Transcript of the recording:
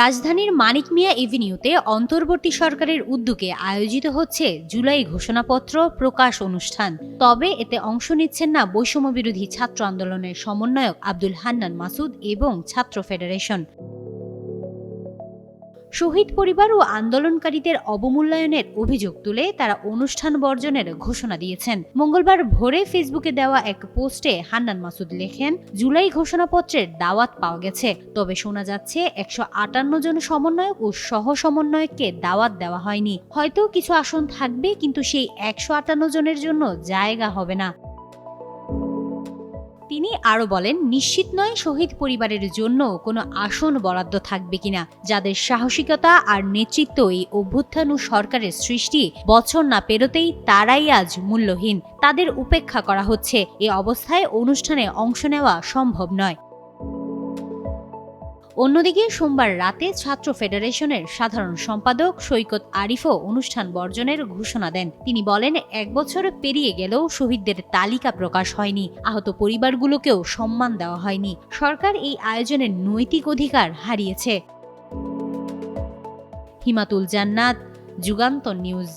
রাজধানীর মানিক মিয়া এভিনিউতে অন্তর্বর্তী সরকারের উদ্যোগে আয়োজিত হচ্ছে জুলাই ঘোষণাপত্র প্রকাশ অনুষ্ঠান। তবে এতে অংশ নিচ্ছেন না বৈষম্য বিরোধী ছাত্র আন্দোলনের সমন্বয়ক আব্দুল হান্নান মাসুদ এবং ছাত্র ফেডারেশন। শহীদ পরিবার ও আন্দোলনকারীদের অবমূল্যায়নের অভিযোগ তুলে তারা অনুষ্ঠান বর্জনের ঘোষণা দিয়েছেন। মঙ্গলবার ভোরে ফেসবুকে দেওয়া এক পোস্টে হান্নান মাসুদ লেখেন, জুলাই ঘোষণাপত্রের দাওয়াত পাওয়া গেছে। তবে শোনা যাচ্ছে, একশো আটান্ন জন সমন্বয়ক ও সহ সমন্বয়ককে দাওয়াত দেওয়া হয়নি। হয়তো কিছু আসন থাকবে, কিন্তু সেই একশো আটান্ন জনের জন্য জায়গা হবে না। তিনি আরও বলেন, নিশ্চিত নয় শহীদ পরিবারের জন্য কোনো আসন বরাদ্দ থাকবে কিনা। যাদের সাহসিকতা আর নেতৃত্ব এই অভ্যুত্থানু সরকারের সৃষ্টি বছর না পেরোতেই তারাই আজ মূল্যহীন। তাদের উপেক্ষা করা হচ্ছে। এ অবস্থায় অনুষ্ঠানে অংশ নেওয়া সম্ভব নয়। অন্যদিকে সোমবার রাতে ছাত্র ফেডারেশনের সাধারণ সম্পাদক সৈকত আরিফও অনুষ্ঠান বর্জনের ঘোষণা দেন। তিনি বলেন, এক বছর পেরিয়ে গেলেও শহীদদের তালিকা প্রকাশ হয়নি। আহত পরিবারগুলোকেও সম্মান দেওয়া হয়নি। সরকার এই আয়োজনের নৈতিক অধিকার হারিয়েছে। হিমাতুল জান্নাত, যুগান্তর নিউজ।